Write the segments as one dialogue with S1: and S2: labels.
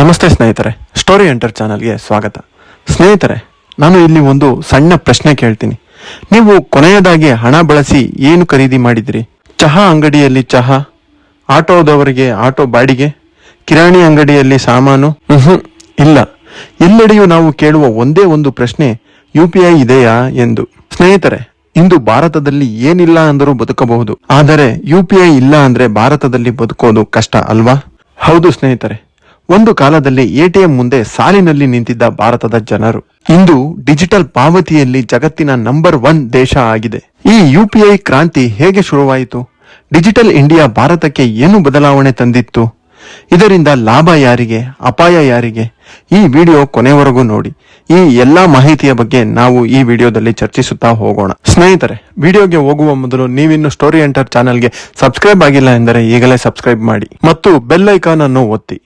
S1: ನಮಸ್ತೆ ಸ್ನೇಹಿತರೆ story enter ಚಾನಲ್ಗೆ ಸ್ವಾಗತ. ಸ್ನೇಹಿತರೆ, ನಾನು ಇಲ್ಲಿ ಒಂದು ಸಣ್ಣ ಪ್ರಶ್ನೆ ಕೇಳ್ತೀನಿ. ನೀವು ಕೊನೆಯದಾಗಿ ಹಣ ಬಳಸಿ ಏನು ಖರೀದಿ ಮಾಡಿದ್ರಿ? ಚಹಾ ಅಂಗಡಿಯಲ್ಲಿ ಚಹಾ, ಆಟೋದವರಿಗೆ ಆಟೋ ಬಾಡಿಗೆ, ಕಿರಾಣಿ ಅಂಗಡಿಯಲ್ಲಿ ಸಾಮಾನು? ಇಲ್ಲ. ಎಲ್ಲೆಡೆಯೂ ನಾವು ಕೇಳುವ ಒಂದೇ ಒಂದು ಪ್ರಶ್ನೆ ಯು ಪಿ ಐ ಇದೆಯಾ ಎಂದು. ಸ್ನೇಹಿತರೆ, ಇಂದು ಭಾರತದಲ್ಲಿ ಏನಿಲ್ಲ ಅಂದರೂ ಬದುಕಬಹುದು. ಆದರೆ ಯು ಪಿ ಐ ಇಲ್ಲ ಅಂದ್ರೆ ಭಾರತದಲ್ಲಿ ಬದುಕೋದು ಕಷ್ಟ ಅಲ್ವಾ? ಹೌದು ಸ್ನೇಹಿತರೆ ಒಂದು ಕಾಲದಲ್ಲಿ ಎಟಿಎಂ ಮುಂದೆ ಸಾಲಿನಲ್ಲಿ ನಿಂತಿದ್ದ ಭಾರತದ ಜನರು. ಇಂದು ಡಿಜಿಟಲ್ ಪಾವತಿಯಲ್ಲಿ ಜಗತ್ತಿನ ನಂಬರ್ ಒನ್ ದೇಶ ಆಗಿದೆ. ಈ ಯು ಪಿ ಐ ಕ್ರಾಂತಿ ಹೇಗೆ ಶುರುವಾಯಿತು? ಡಿಜಿಟಲ್ ಇಂಡಿಯಾ ಭಾರತಕ್ಕೆ ಏನು ಬದಲಾವಣೆ ತಂದಿತ್ತು? ಇದರಿಂದ ಲಾಭ ಯಾರಿಗೆ, ಅಪಾಯ ಯಾರಿಗೆ? ಈ ವಿಡಿಯೋ ಕೊನೆವರೆಗೂ ನೋಡಿ. ಈ ಎಲ್ಲಾ ಮಾಹಿತಿಯ ಬಗ್ಗೆ ನಾವು ಈ ವಿಡಿಯೋದಲ್ಲಿ ಚರ್ಚಿಸುತ್ತಾ ಹೋಗೋಣ. ಸ್ನೇಹಿತರೆ, ವಿಡಿಯೋಗೆ ಹೋಗುವ ಮೊದಲು ನೀವಿನ್ನು ಸ್ಟೋರಿ ಎಂಟರ್ ಚಾನೆಲ್ಗೆ ಸಬ್ಸ್ಕ್ರೈಬ್ ಆಗಿಲ್ಲ ಎಂದರೆ ಈಗಲೇ ಸಬ್ಸ್ಕ್ರೈಬ್ ಮಾಡಿ ಮತ್ತು ಬೆಲ್ ಐಕಾನ್ ಅನ್ನು ಒತ್ತಿ.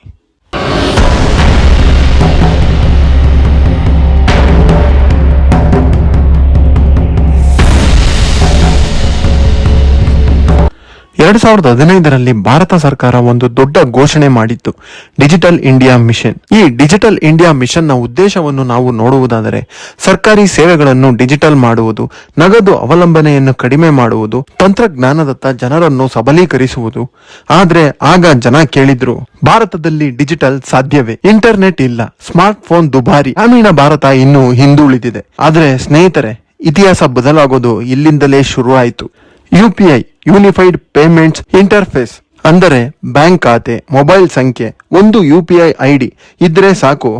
S1: ಎರಡ್ ಸಾವಿರದ ಹದಿನೈದರಲ್ಲಿ ಭಾರತ ಸರ್ಕಾರ ಒಂದು ದೊಡ್ಡ ಘೋಷಣೆ ಮಾಡಿತ್ತು. Digital India mission. ಈ ಡಿಜಿಟಲ್ ಇಂಡಿಯಾ ಮಿಷನ್ನ ಉದ್ದೇಶವನ್ನು ನಾವು ನೋಡುವುದಾದರೆ ಸರ್ಕಾರಿ ಸೇವೆಗಳನ್ನು ಡಿಜಿಟಲ್ ಮಾಡುವುದು, ನಗದು ಅವಲಂಬನೆಯನ್ನು ಕಡಿಮೆ ಮಾಡುವುದು, ತಂತ್ರಜ್ಞಾನದತ್ತ ಜನರನ್ನು ಸಬಲೀಕರಿಸುವುದು. ಆದ್ರೆ ಆಗ ಜನ ಕೇಳಿದ್ರು, ಭಾರತದಲ್ಲಿ ಡಿಜಿಟಲ್ ಸಾಧ್ಯವೇ? ಇಂಟರ್ನೆಟ್ ಇಲ್ಲ ಸ್ಮಾರ್ಟ್ ಫೋನ್ ದುಬಾರಿ. ಗ್ರಾಮೀಣ ಭಾರತ ಇನ್ನೂ ಹಿಂದುಳಿದಿದೆ. ಆದರೆ ಸ್ನೇಹಿತರೆ, ಇತಿಹಾಸ ಬದಲಾಗೋದು ಇಲ್ಲಿಂದಲೇ ಶುರುವಾಯಿತು. ಯುಪಿಐ. ಯೂನಿಫೈಡ್ ಪೇಮೆಂಟ್ಸ್ ಇಂಟರ್ಫೇಸ್ ಅಂದರೆ ಬ್ಯಾಂಕ್ ಖಾತೆ, ಮೊಬೈಲ್ ಸಂಖ್ಯೆ, ಒಂದು U P I I D ಇದ್ರೆ ಸಾಕು.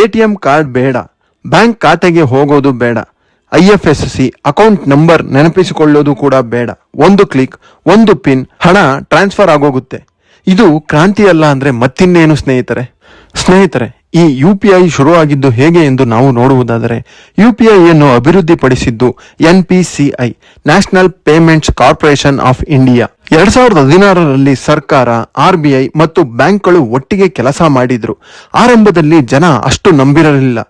S1: ಎ ಟಿ ಎಂ ಕಾರ್ಡ್ ಬೇಡ. ಬ್ಯಾಂಕ್ ಖಾತೆಗೆ ಹೋಗೋದು ಬೇಡ. I F S C account number ನೆನಪಿಸಿಕೊಳ್ಳೋದು ಕೂಡ ಬೇಡ. ಒಂದು ಕ್ಲಿಕ್, ಒಂದು ಪಿನ್, ಹಣ ಟ್ರಾನ್ಸ್ಫರ್ ಆಗೋಗುತ್ತೆ. ಇದು ಕ್ರಾಂತಿಯಲ್ಲ ಅಂದ್ರೆ ಮತ್ತಿನ್ನೇನು ಸ್ನೇಹಿತರೆ? ಸ್ನೇಹಿತರೆ, ಈ ಯು ಪಿ ಐ ಶುರುವಾಗಿದ್ದು ಹೇಗೆ ಎಂದು ನಾವು ನೋಡುವುದಾದರೆ ಯು ಪಿ ಐಯನ್ನು ಅಭಿವೃದ್ಧಿಪಡಿಸಿದ್ದು N P C I national payments corporation of India ಎರಡ್ ಸಾವಿರದ ಹದಿನಾರರಲ್ಲಿ ಸರ್ಕಾರ ಆರ್ ಬಿ ಐ ಮತ್ತು ಬ್ಯಾಂಕ್ಗಳು ಒಟ್ಟಿಗೆ ಕೆಲಸ ಮಾಡಿದ್ರು. ಆರಂಭದಲ್ಲಿ ಜನ ಅಷ್ಟು ನಂಬಿರಲಿಲ್ಲ.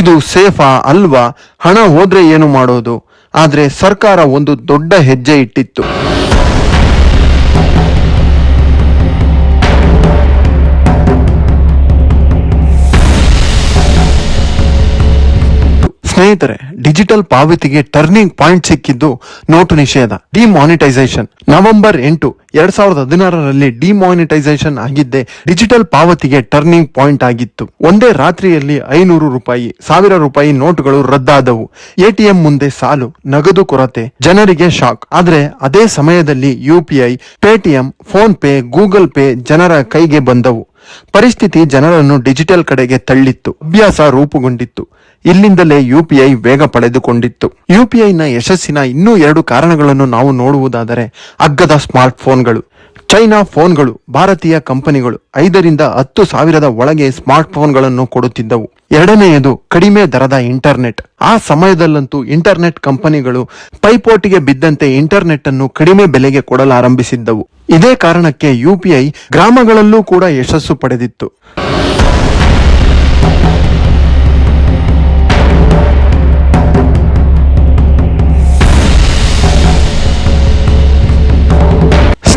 S1: ಇದು ಸೇಫಾ ಅಲ್ವಾ? ಹಣ ಹೋದ್ರೆ ಏನು ಮಾಡೋದು? ಆದರೆ ಸರ್ಕಾರ ಒಂದು ದೊಡ್ಡ ಹೆಜ್ಜೆ ಇಟ್ಟಿತ್ತು. ಸ್ನೇಹಿತರೆ ಡಿಜಿಟಲ್ ಪಾವತಿಗೆ ಟರ್ನಿಂಗ್ ಪಾಯಿಂಟ್ ಸಿಕ್ಕಿದ್ದು ನೋಟು ನಿಷೇಧ. ಡಿಮಾನಿಟೈಸೇಷನ್ ನವೆಂಬರ್ ಎಂಟು, ಎರಡ್ ಸಾವಿರದ ಹದಿನಾರರಲ್ಲಿ ಡಿಮಾನಿಟೈಸೇಷನ್ ಆಗಿದ್ದೆ ಡಿಜಿಟಲ್ ಪಾವತಿಗೆ ಟರ್ನಿಂಗ್ ಪಾಯಿಂಟ್ ಆಗಿತ್ತು. ಒಂದೇ ರಾತ್ರಿಯಲ್ಲಿ ಐನೂರು ರೂಪಾಯಿ, ಸಾವಿರ ರೂಪಾಯಿ ನೋಟುಗಳು ರದ್ದಾದವು. ಎಟಿಎಂ ಮುಂದೆ ಸಾಲು, ನಗದು ಕೊರತೆ, ಜನರಿಗೆ ಶಾಕ್. ಆದ್ರೆ ಅದೇ ಸಮಯದಲ್ಲಿ UPI Paytm, PhonePe, Google Pay ಜನರ ಕೈಗೆ ಬಂದವು. ಪರಿಸ್ಥಿತಿ ಜನರನ್ನು ಡಿಜಿಟಲ್ ಕಡೆಗೆ ತಳ್ಳಿತ್ತು. ಅಭ್ಯಾಸ ರೂಪುಗೊಂಡಿತ್ತು. ಇಲ್ಲಿಂದಲೇ ಯುಪಿಐ ವೇಗ ಪಡೆದುಕೊಂಡಿತ್ತು. ಯುಪಿಐನ ಯಶಸ್ಸಿನ ಇನ್ನೂ ಎರಡು ಕಾರಣಗಳನ್ನು ನಾವು ನೋಡುವುದಾದರೆ ಅಗ್ಗದ ಸ್ಮಾರ್ಟ್ ಫೋನ್ಗಳು ಚೈನಾ ಫೋನ್ಗಳು, ಭಾರತೀಯ ಕಂಪನಿಗಳು ಐದರಿಂದ ಹತ್ತು ಸಾವಿರದ ಒಳಗೆ ಸ್ಮಾರ್ಟ್ ಫೋನ್ಗಳನ್ನು ಕೊಡುತ್ತಿದ್ದವು. ಎರಡನೆಯದು ಕಡಿಮೆ ದರದ ಇಂಟರ್ನೆಟ್. ಆ ಸಮಯದಲ್ಲಂತೂ ಇಂಟರ್ನೆಟ್ ಕಂಪನಿಗಳು ಪೈಪೋಟಿಗೆ ಬಿದ್ದಂತೆ ಇಂಟರ್ನೆಟ್ ಅನ್ನು ಕಡಿಮೆ ಬೆಲೆಗೆ ಕೊಡಲಾರಂಭಿಸಿದ್ದವು. ಇದೇ ಕಾರಣಕ್ಕೆ ಯುಪಿಐ ಗ್ರಾಮಗಳಲ್ಲೂ ಕೂಡ ಯಶಸ್ಸು ಪಡೆದಿತ್ತು.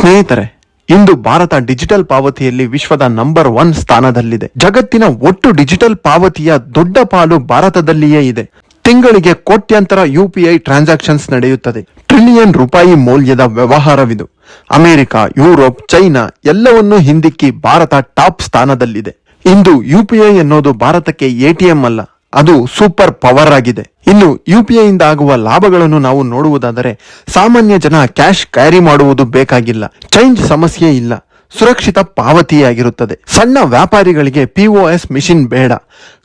S1: ಸ್ನೇಹಿತರೆ, ಇಂದು ಭಾರತ ಡಿಜಿಟಲ್ ಪಾವತಿಯಲ್ಲಿ ವಿಶ್ವದ ನಂಬರ್ ಒನ್ ಸ್ಥಾನದಲ್ಲಿದೆ. ಜಗತ್ತಿನ ಒಟ್ಟು ಡಿಜಿಟಲ್ ಪಾವತಿಯ ದೊಡ್ಡ ಪಾಲು ಭಾರತದಲ್ಲಿಯೇ ಇದೆ. ತಿಂಗಳಿಗೆ ಕೋಟ್ಯಂತರ ಯುಪಿಐ ಟ್ರಾನ್ಸಾಕ್ಷನ್ಸ್ ನಡೆಯುತ್ತದೆ. ಟ್ರಿಲಿಯನ್ ರೂಪಾಯಿ ಮೌಲ್ಯದ ವ್ಯವಹಾರವಿದು. ಅಮೆರಿಕ, ಯುರೋಪ್, ಚೈನಾ ಎಲ್ಲವನ್ನೂ ಹಿಂದಿಕ್ಕಿ ಭಾರತ ಟಾಪ್ ಸ್ಥಾನದಲ್ಲಿದೆ. ಇಂದು ಯುಪಿಐ ಎನ್ನುವುದು ಭಾರತಕ್ಕೆ ಎಟಿಎಂ ಅಲ್ಲ. ಅದು ಸೂಪರ್ ಪವರ್ ಆಗಿದೆ. ಇನ್ನು ಯು ಪಿ ಐಯಿಂದ ಆಗುವ ಲಾಭಗಳನ್ನು ನಾವು ನೋಡುವುದಾದರೆ ಸಾಮಾನ್ಯ ಜನ ಕ್ಯಾಶ್ ಕ್ಯಾರಿ ಮಾಡುವುದು ಬೇಕಾಗಿಲ್ಲ. ಚೇಂಜ್ ಸಮಸ್ಯೆ ಇಲ್ಲ. ಸುರಕ್ಷಿತ ಪಾವತಿಯಾಗಿರುತ್ತದೆ. ಸಣ್ಣ ವ್ಯಾಪಾರಿಗಳಿಗೆ ಪಿಒಎಸ್ ಮಿಷಿನ್ ಬೇಡ.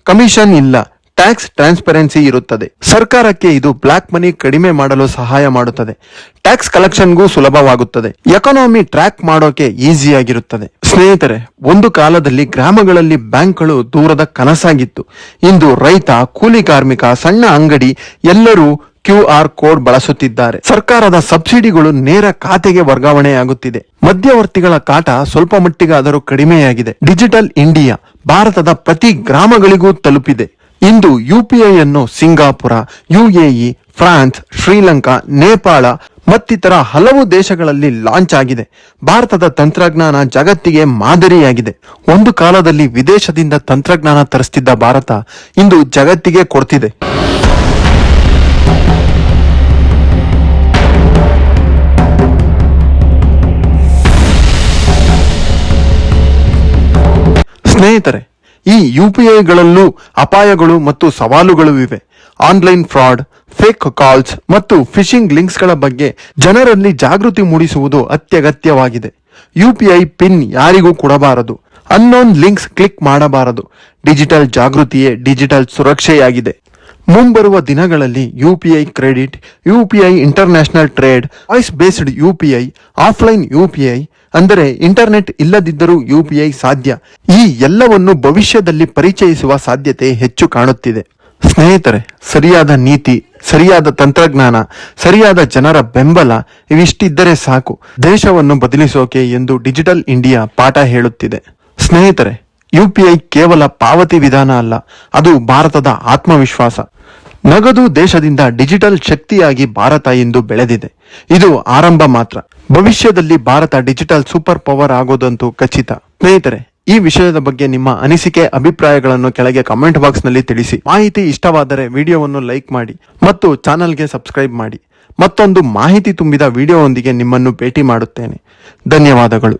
S1: ಕಮಿಷನ್ ಇಲ್ಲ. ಟ್ಯಾಕ್ಸ್ ಟ್ರಾನ್ಸ್ಪರೆನ್ಸಿ ಇರುತ್ತದೆ. ಸರ್ಕಾರಕ್ಕೆ ಇದು ಬ್ಲಾಕ್ ಮನಿ ಕಡಿಮೆ ಮಾಡಲು ಸಹಾಯ ಮಾಡುತ್ತದೆ. ಟ್ಯಾಕ್ಸ್ ಕಲೆಕ್ಷನ್ಗೂ ಸುಲಭವಾಗುತ್ತದೆ. ಎಕಾನಮಿ ಟ್ರ್ಯಾಕ್ ಮಾಡೋಕೆ ಈಸಿಯಾಗಿರುತ್ತದೆ. ಸ್ನೇಹಿತರೆ, ಒಂದು ಕಾಲದಲ್ಲಿ ಗ್ರಾಮಗಳಲ್ಲಿ ಬ್ಯಾಂಕ್ಗಳು ದೂರದ ಕನಸಾಗಿತ್ತು. ಇಂದು ರೈತ, ಕೂಲಿ ಕಾರ್ಮಿಕ, ಸಣ್ಣ ಅಂಗಡಿ ಎಲ್ಲರೂ ಕ್ಯೂ ಆರ್ ಕೋಡ್ ಬಳಸುತ್ತಿದ್ದಾರೆ. ಸರ್ಕಾರದ ಸಬ್ಸಿಡಿಗಳು ನೇರ ಖಾತೆಗೆ ವರ್ಗಾವಣೆಯಾಗುತ್ತಿದೆ. ಮಧ್ಯವರ್ತಿಗಳ ಕಾಟ ಸ್ವಲ್ಪ ಮಟ್ಟಿಗಾದರೂ ಕಡಿಮೆಯಾಗಿದೆ. ಡಿಜಿಟಲ್ ಇಂಡಿಯಾ ಭಾರತದ ಪ್ರತಿ ಗ್ರಾಮಗಳಿಗೂ ತಲುಪಿದೆ. ಇಂದು ಯುಪಿಐ ಅನ್ನು Singapore UAE France, Sri Lanka, Nepal ಮತ್ತಿತರ ಹಲವು ದೇಶಗಳಲ್ಲಿ ಲಾಂಚ್ ಆಗಿದೆ. ಭಾರತದ ತಂತ್ರಜ್ಞಾನ ಜಗತ್ತಿಗೆ ಮಾದರಿಯಾಗಿದೆ. ಒಂದು ಕಾಲದಲ್ಲಿ ವಿದೇಶದಿಂದ ತಂತ್ರಜ್ಞಾನ ತರಿಸ್ತಿದ್ದ ಭಾರತ ಇಂದು ಜಗತ್ತಿಗೆ ಕೊಡ್ತಿದೆ. ಸ್ನೇಹಿತರೆ, ಈ ಯುಪಿಐಗಳಲ್ಲೂ ಅಪಾಯಗಳು ಮತ್ತು ಸವಾಲುಗಳು ಇವೆ. ಆನ್ಲೈನ್ ಫ್ರಾಡ್, ಫೇಕ್ ಕಾಲ್ಸ್ ಮತ್ತು ಫಿಶಿಂಗ್ ಲಿಂಕ್ಸ್ಗಳ ಬಗ್ಗೆ ಜನರಲ್ಲಿ ಜಾಗೃತಿ ಮೂಡಿಸುವುದು ಅತ್ಯಗತ್ಯವಾಗಿದೆ. ಯುಪಿಐ ಪಿನ್ ಯಾರಿಗೂ ಕೊಡಬಾರದು. ಅನ್ನೋನ್ ಲಿಂಕ್ಸ್ ಕ್ಲಿಕ್ ಮಾಡಬಾರದು. ಡಿಜಿಟಲ್ ಜಾಗೃತಿಯೇ ಡಿಜಿಟಲ್ ಸುರಕ್ಷೆಯಾಗಿದೆ. ಮುಂಬರುವ ದಿನಗಳಲ್ಲಿ UPI credit UPI international trade voice based UPI offline UPI ಅಂದರೆ ಇಂಟರ್ನೆಟ್ ಇಲ್ಲದಿದ್ದರೂ ಯುಪಿಐ ಸಾಧ್ಯ. ಈ ಎಲ್ಲವನ್ನು ಭವಿಷ್ಯದಲ್ಲಿ ಪರಿಚಯಿಸುವ ಸಾಧ್ಯತೆ ಹೆಚ್ಚು ಕಾಣುತ್ತಿದೆ. ಸ್ನೇಹಿತರೆ, ಸರಿಯಾದ ನೀತಿ, ಸರಿಯಾದ ತಂತ್ರಜ್ಞಾನ, ಸರಿಯಾದ ಜನರ ಬೆಂಬಲ ಇವಿಷ್ಟಿದ್ದರೆ ಸಾಕು. ದೇಶವನ್ನು ಬದಲಿಸೋಕೆ ಎಂದು ಡಿಜಿಟಲ್ ಇಂಡಿಯಾ ಪಾಠ ಹೇಳುತ್ತಿದೆ. ಸ್ನೇಹಿತರೆ ಯುಪಿಐ ಕೇವಲ ಪಾವತಿ ವಿಧಾನ ಅಲ್ಲ, ಅದು ಭಾರತದ ಆತ್ಮವಿಶ್ವಾಸ. ನಗದು ದೇಶದಿಂದ ಡಿಜಿಟಲ್ ಶಕ್ತಿಯಾಗಿ ಭಾರತ ಇಂದು ಬೆಳೆದಿದೆ. ಇದು ಆರಂಭ ಮಾತ್ರ. ಭವಿಷ್ಯದಲ್ಲಿ ಭಾರತ ಡಿಜಿಟಲ್ ಸೂಪರ್ ಪವರ್ ಆಗೋದಂತೂ ಖಚಿತ. ಸ್ನೇಹಿತರೆ ಈ ವಿಷಯದ ಬಗ್ಗೆ ನಿಮ್ಮ ಅನಿಸಿಕೆ, ಅಭಿಪ್ರಾಯಗಳನ್ನು ಕೆಳಗೆ ಕಮೆಂಟ್ ಬಾಕ್ಸ್ನಲ್ಲಿ ತಿಳಿಸಿ. ಮಾಹಿತಿ ಇಷ್ಟವಾದರೆ ವಿಡಿಯೋವನ್ನು ಲೈಕ್ ಮಾಡಿ ಮತ್ತು ಚಾನಲ್ಗೆ ಸಬ್ಸ್ಕ್ರೈಬ್ ಮಾಡಿ. ಮತ್ತೊಂದು ಮಾಹಿತಿ ತುಂಬಿದ ವಿಡಿಯೋವೊಂದಿಗೆ ನಿಮ್ಮನ್ನು ಭೇಟಿ ಮಾಡುತ್ತೇನೆ. ಧನ್ಯವಾದಗಳು.